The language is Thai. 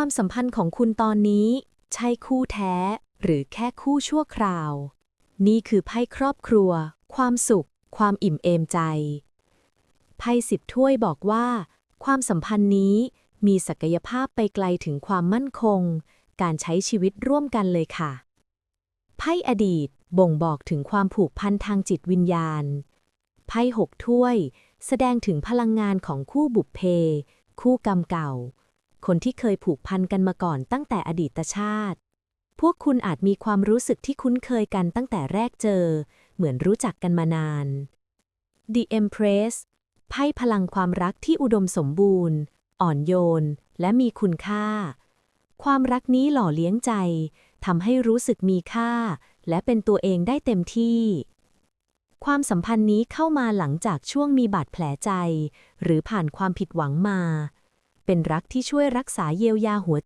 ความสัมพันธ์ของคุณตอนนี้ ใช่คู่แท้ หรือแค่คู่ชั่วคราว นี่คือไพ่ครอบครัว ความสุข ความอิ่มเอมใจ ไพ่สิบถ้วยบอกว่า ความสัมพันธ์นี้มีศักยภาพไปไกลถึงความมั่นคง การใช้ชีวิตร่วมกันเลยค่ะ ไพ่อดีตบ่งบอกถึงความผูกพันทางจิตวิญญาณ ไพ่หกถ้วย แสดงถึงพลังงานของคู่บุพเพ คู่กรรมเก่า คนที่เคยผูกพันกันมาก่อนตั้งแต่อดีตชาติ พวกคุณอาจมีความรู้สึกที่คุ้นเคยกันตั้งแต่แรกเจอ เหมือนรู้จักกันมานาน The Empress ไพ่พลังความรักที่อุดมสมบูรณ์ อ่อนโยน และมีคุณค่า ความรักนี้หล่อเลี้ยงใจทำให้รู้สึกมีค่า และเป็นตัวเองได้เต็มที่ ความสัมพันธ์นี้เข้ามาหลังจากช่วงมีบาดแผลใจ หรือผ่านความผิดหวังมา เป็นรักที่ช่วยรักษาเยียวยาหัว